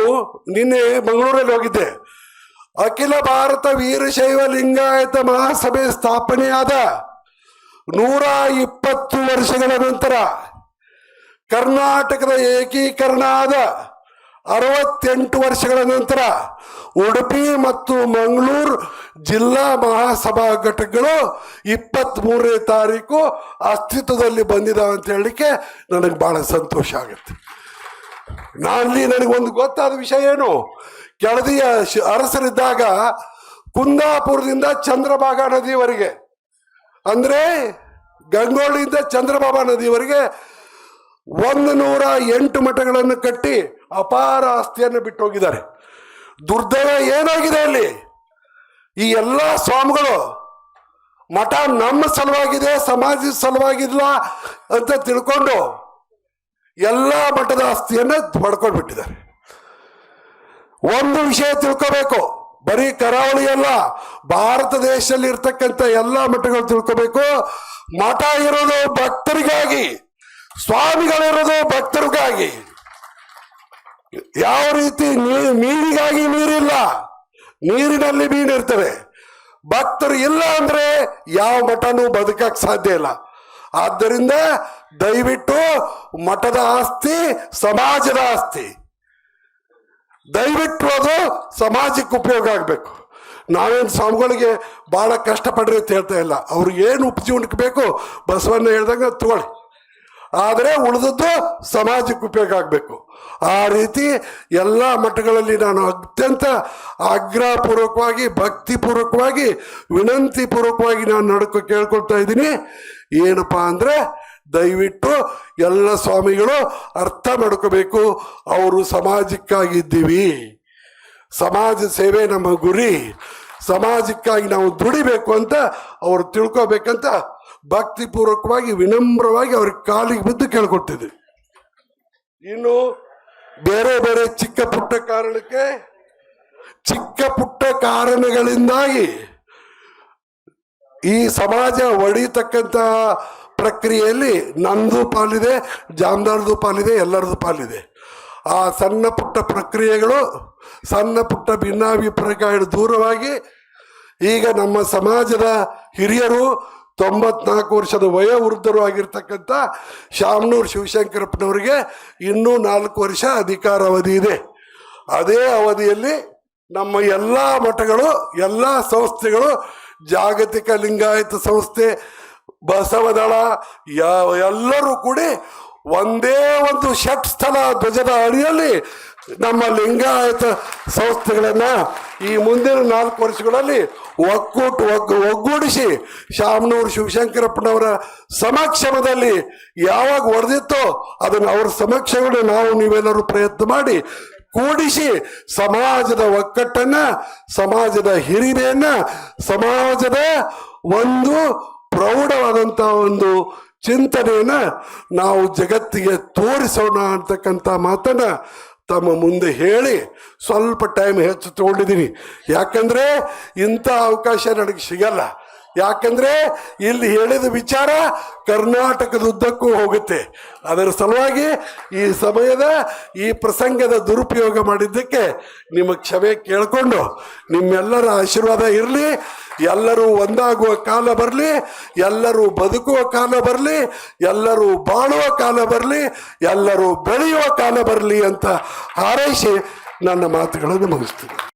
ನಿನ್ನೆ ಮಂಗಳೂರಲ್ಲಿ ಹೋಗಿದ್ದೆ. ಅಖಿಲ ಭಾರತ ವೀರಶೈವ ಲಿಂಗಾಯತ ಮಹಾಸಭೆ ಸ್ಥಾಪನೆಯಾದ ನೂರ ಇಪ್ಪತ್ತು ವರ್ಷಗಳ ನಂತರ ಕರ್ನಾಟಕದ ಏಕೀಕರಣ ಆದ ಅರವತ್ತೆಂಟು ವರ್ಷಗಳ ನಂತರ ಉಡುಪಿ ಮತ್ತು ಮಂಗಳೂರು ಜಿಲ್ಲಾ ಮಹಾಸಭಾ ಘಟಕಗಳು ಇಪ್ಪತ್ತ್ ಮೂರನೇ ತಾರೀಕು ಅಸ್ತಿತ್ವದಲ್ಲಿ ಬಂದಿದ್ದಾವೆ ಅಂತ ಹೇಳಲಿಕ್ಕೆ ನನಗೆ ಬಹಳ ಸಂತೋಷ ಆಗುತ್ತೆ. ನಾನಲ್ಲಿ ನನಗೊಂದು ಗೊತ್ತಾದ ವಿಷಯ ಏನು? ಕೆಳದಿಯ ಅರಸರಿದ್ದಾಗ ಕುಂದಾಪುರದಿಂದ ಚಂದ್ರಭಾಗ ನದಿಯವರೆಗೆ ಅಂದರೆ ಗಂಗೋಳಿಯಿಂದ ಚಂದ್ರಬಾಬಾ ನದಿಯವರೆಗೆ ಒಂದು ನೂರ ಎಂಟು ಮಠಗಳನ್ನು ಕಟ್ಟಿ ಅಪಾರ ಆಸ್ತಿಯನ್ನು ಬಿಟ್ಟು ಹೋಗಿದ್ದಾರೆ ದುರ್ದೈವ ಏನಾಗಿದೆ ಅಲ್ಲಿ? ಈ ಎಲ್ಲ ಸ್ವಾಮಿಗಳು ಮಠ ನಮ್ಮ ಸಲುವಾಗಿದೆ ಸಮಾಜದ ಸಲುವಾಗಿಲ್ಲ ಅಂತ ತಿಳ್ಕೊಂಡು ಎಲ್ಲ ಮಠದ ಆಸ್ತಿಯನ್ನು ಪಡ್ಕೊಂಡು ಬಿಟ್ಟಿದ್ದಾರೆ ಒಂದು ವಿಷಯ ತಿಳ್ಕೋಬೇಕು, ಬರೀ ಕರಾವಳಿ ಅಲ್ಲ, ಭಾರತ ದೇಶದಲ್ಲಿ ಇರ್ತಕ್ಕಂಥ ಎಲ್ಲ ಮಠಗಳು ತಿಳ್ಕೋಬೇಕು, ಮಠ ಇರೋದು ಭಕ್ತರಿಗಾಗಿ. ಸ್ವಾಮಿಗಳಿರೋದು ಭಕ್ತರಿಗಾಗಿ. ಯಾವ ರೀತಿ ಮೀನಿಗಾಗಿ ನೀರಿಲ್ಲ, ನೀರಿನಲ್ಲಿ ಮೀನಿರ್ತವೆ. ಭಕ್ತರು ಇಲ್ಲ ಅಂದ್ರೆ ಯಾವ ಮಠನೂ ಬದುಕಕ್ಕೆ ಸಾಧ್ಯ ಇಲ್ಲ. ಆದ್ದರಿಂದ ದಯವಿಟ್ಟು ಮಠದ ಆಸ್ತಿ ಸಮಾಜದ ಆಸ್ತಿ. ದಯವಿಟ್ಟು ಅದು ಸಮಾಜಕ್ಕೆ ಉಪಯೋಗ ಆಗಬೇಕು. ನಾವೇನು ಸ್ವಾಮಿಗಳಿಗೆ ಭಾಳ ಕಷ್ಟಪಡ್ರಿ ಅಂತ ಹೇಳ್ತಾ ಇಲ್ಲ. ಅವ್ರಿಗೆ ಏನು ಉಪಜೀವನಕ್ಕೆ ಬೇಕು? ಬಸವಣ್ಣ ಹೇಳ್ದಂಗೆ ತಗೊಳ್ಳಿ. ಆದರೆ ಉಳಿದದ್ದು ಸಮಾಜಕ್ಕೆ ಉಪಯೋಗ ಆಗಬೇಕು ಆ ರೀತಿ ಎಲ್ಲ ಮಠಗಳಲ್ಲಿ ನಾನು ಅತ್ಯಂತ ಆಗ್ರಹಪೂರ್ವಕವಾಗಿ, ಭಕ್ತಿಪೂರ್ವಕವಾಗಿ, ವಿನಂತಿಪೂರ್ವಕವಾಗಿ ನಾನು ನಡ್ಕೊ ಕೇಳ್ಕೊಳ್ತಾ ಇದ್ದೀನಿ. ಏನಪ್ಪಾ ಅಂದರೆ ದಯವಿಟ್ಟು ಎಲ್ಲ ಸ್ವಾಮಿಗಳು ಅರ್ಥ ಮಾಡ್ಕೋಬೇಕು. ಅವರು ಸಮಾಜಕ್ಕಾಗಿದ್ದೀವಿ. ಸಮಾಜ ಸೇವೆ ನಮ್ಮ ಗುರಿ. ಸಮಾಜಕ್ಕಾಗಿ ನಾವು ದುಡಿಬೇಕು ಅಂತ ಅವರು ತಿಳ್ಕೊಬೇಕಂತ ಭಕ್ತಿಪೂರ್ವಕವಾಗಿ, ವಿನಮ್ರವಾಗಿ ಅವ್ರಿಗೆ ಕಾಲಿಗೆ ಬಿದ್ದು ಕೇಳ್ಕೊಟ್ಟಿದೆ ಇನ್ನು ಬೇರೆ ಬೇರೆ ಚಿಕ್ಕ ಪುಟ್ಟ ಕಾರಣಕ್ಕೆ, ಚಿಕ್ಕ ಪುಟ್ಟ ಕಾರಣಗಳಿಂದಾಗಿ ಈ ಸಮಾಜ ಒಡಿತಕ್ಕಂಥ ಪ್ರಕ್ರಿಯೆಯಲ್ಲಿ ನಂದು ಪಾಲಿದೆ, ಜಾಮದಾರ್ದು ಪಾಲಿದೆ, ಎಲ್ಲರದು ಪಾಲಿದೆ. ಆ ಸಣ್ಣ ಪುಟ್ಟ ಪ್ರಕ್ರಿಯೆಗಳು, ಸಣ್ಣ ಪುಟ್ಟ ಭಿನ್ನಾಭಿಪ್ರಾಯಗಳು ದೂರವಾಗಿ ಈಗ ನಮ್ಮ ಸಮಾಜದ ಹಿರಿಯರು ತೊಂಬತ್ನಾಲ್ಕು ವರ್ಷದ ವಯೋವೃದ್ಧರು ಆಗಿರ್ತಕ್ಕಂಥ ಶಾಮನೂರು ಶಿವಶಂಕರಪ್ಪನವರಿಗೆ ಇನ್ನೂ ನಾಲ್ಕು ವರ್ಷ ಅಧಿಕಾರ ಅವಧಿ ಇದೆ. ಅದೇ ಅವಧಿಯಲ್ಲಿ ನಮ್ಮ ಎಲ್ಲ ಮಠಗಳು, ಎಲ್ಲ ಸಂಸ್ಥೆಗಳು, ಜಾಗತಿಕ ಲಿಂಗಾಯತ ಸಂಸ್ಥೆ ಬಸವದಳ ಯಾವ ಎಲ್ಲರೂ ಕೂಡಿ ಒಂದೇ ಒಂದು ಷಟ್ ಸ್ಥಳ ಧ್ವಜದ ಅಡಿಯಲ್ಲಿ ನಮ್ಮ ಲಿಂಗಾಯತ ಸಂಸ್ಥೆಗಳನ್ನು ಈ ಮುಂದಿನ ನಾಲ್ಕು ವರ್ಷಗಳಲ್ಲಿ ಒಕ್ಕೂಟು ಒಗ್ಗು ಒಗ್ಗೂಡಿಸಿ ಶಾಮನೂರು ಶಿವಶಂಕರಪ್ಪನವರ ಸಮಕ್ಷಮದಲ್ಲಿ ಯಾವಾಗ ಹೊಡೆದಿತ್ತೋ ಅದನ್ನು ಅವರ ಸಮಕ್ಷಮದಲ್ಲಿ ನಾವು ನೀವೆಲ್ಲರೂ ಪ್ರಯತ್ನ ಮಾಡಿ ಕೂಡಿಸಿ ಸಮಾಜದ ಒಕ್ಕಟ್ಟನ್ನ, ಸಮಾಜದ ಹಿರಿಮೆಯನ್ನು, ಸಮಾಜದ ಒಂದು ಪ್ರೌಢವಾದಂಥ ಒಂದು ಚಿಂತನೆಯನ್ನ ನಾವು ಜಗತ್ತಿಗೆ ತೋರಿಸೋಣ ಅಂತಕ್ಕಂಥ ಮಾತನ್ನ ತಮ್ಮ ಮುಂದೆ ಹೇಳಿ ಸ್ವಲ್ಪ ಟೈಮ್ ಹೆಚ್ಚು ತಗೊಂಡಿದ್ದೀನಿ ಯಾಕಂದರೆ ಇಂಥ ಅವಕಾಶ ನನಗೆ ಸಿಗಲ್ಲ. ಯಾಕಂದರೆ ಇಲ್ಲಿ ಹೇಳಿದ ವಿಚಾರ ಕರ್ನಾಟಕದ ಉದ್ದಕ್ಕೂ ಹೋಗುತ್ತೆ. ಅದರ ಸಲುವಾಗಿ ಈ ಸಮಯದ, ಈ ಪ್ರಸಂಗದ ದುರುಪಯೋಗ ಮಾಡಿದ್ದಕ್ಕೆ ನಿಮ್ಮ ಕ್ಷಮೆ ಕೇಳಿಕೊಂಡು ನಿಮ್ಮೆಲ್ಲರ ಆಶೀರ್ವಾದ ಇರಲಿ. ಎಲ್ಲರೂ ಒಂದಾಗುವ ಕಾಲ ಬರಲಿ, ಎಲ್ಲರೂ ಬದುಕುವ ಕಾಲ ಬರಲಿ, ಎಲ್ಲರೂ ಬಾಳುವ ಕಾಲ ಬರಲಿ, ಎಲ್ಲರೂ ಬೆಳೆಯುವ ಕಾಲ ಬರಲಿ ಅಂತ ಹಾರೈಸಿ ನನ್ನ ಮಾತುಗಳನ್ನು ಮುಗಿಸ್ತೀನಿ.